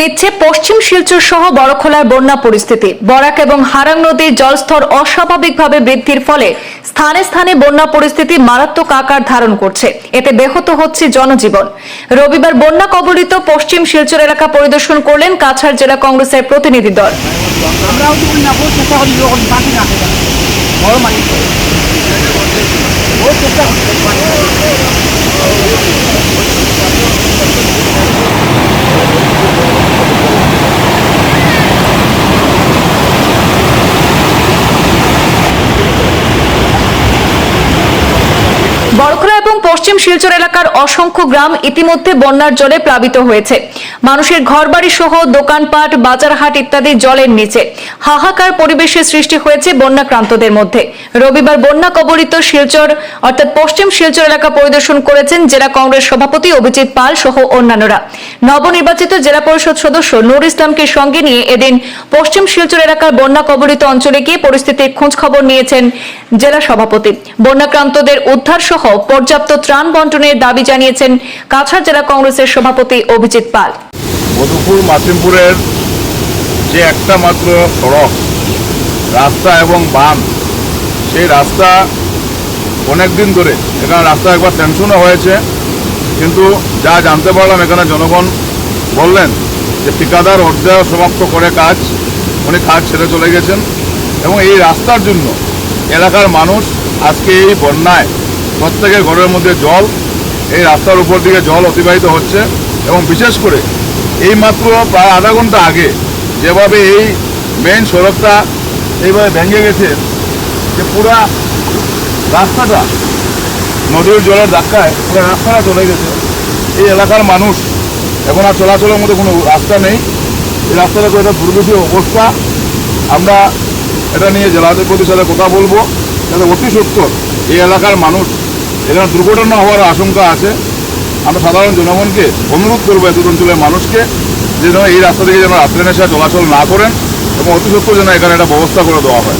নিচ্ছে পশ্চিম শিলচর সহ বড়খোলার বন্যা পরিস্থিতি। বরাক এবং হারাং নদীর জলস্তর অস্বাভাবিকভাবে বৃদ্ধির ফলে স্থানে স্থানে বন্যা পরিস্থিতি মারাত্মক আকার ধারণ করছে। এতে ব্যাহত হচ্ছে জনজীবন। রবিবার বন্যা কবলিত পশ্চিম শিলচর এলাকা পরিদর্শন করলেন কাছাড় জেলা কংগ্রেসের প্রতিনিধি দল। বড়খোলা এবং পশ্চিম শিলচর এলাকার অসংখ্য গ্রাম ইতিমধ্যে বন্যার জলে প্লাবিত হয়েছে। মানুষের ঘরবাড়ি সহ দোকানপাট, বাজারহাট ইত্যাদি জলের নিচে। হাহাকার পরিবেশের সৃষ্টি হয়েছে বন্যাক্রান্তদের মধ্যে। রবিবার বন্যা কবলিত শিলচর, অর্থাৎ পশ্চিম শিলচর এলাকা পরিদর্শন করেছেন জেলা কংগ্রেস সভাপতি অভিজিৎ পাল সহ অন্যান্যরা। নবনির্বাচিত জেলা পরিষদ সদস্য নুর ইসলামকে সঙ্গে নিয়ে এদিন পশ্চিম শিলচর এলাকার বন্যা কবলিত অঞ্চলে গিয়ে পরিস্থিতির খোঁজ খবর নিয়েছেন জেলা সভাপতি। বন্যাক্রান্তদের উদ্ধার সহ পর্যাপ্ত ত্রাণ বন্টনের দাবি জানিয়েছেন কাছাড় জেলা কংগ্রেসের সভাপতি অভিজিৎ পাল। মধুপুর মাসিমপুরের যে একটা মাত্র সড়ক, রাস্তা এবং বান সেই রাস্তা অনেক দিন ধরে, এখানে রাস্তা একবার স্যাংশনও হয়েছে, কিন্তু যা জানতে পারলাম এখানে জনগণ বললেন যে ঠিকাদার অর্ধেক সমাপ্ত করে কাজ, উনি কাজ ছেড়ে চলে গেছেন এবং এই রাস্তার জন্য এলাকার মানুষ আজকে এই বন্যায় প্রত্যেকের ঘরের মধ্যে জল, এই রাস্তার উপর দিকে জল অতিবাহিত হচ্ছে এবং বিশেষ করে এই মাত্র প্রায় আধা ঘণ্টা আগে যেভাবে এই মেন সড়কটা এইভাবে ভেঙে গেছে, যে পুরা রাস্তাটা নদীর জলের ধাক্কায় পুরো রাস্তাটা চলে গেছে। এই এলাকার মানুষ এখন আর চলাচলের মধ্যে কোনো রাস্তা নেই। এই রাস্তাটা একটা দুর্গতি অবস্থা। আমরা এটা নিয়ে জেলাধিপতির সাথে কথা বলব। যাতে অতি সত্তর এই এলাকার মানুষ এখানে দুর্ঘটনা হওয়ার আশঙ্কা আছে। আমরা সাধারণ জনগণকে অনুরোধ করব এত অঞ্চলের মানুষকে যে যেন এই রাস্তা থেকে যেন রাত্রে নেশা চলাচল না করেন এবং অতি সত্য যেন এখানে একটা ব্যবস্থা করে দেওয়া হয়।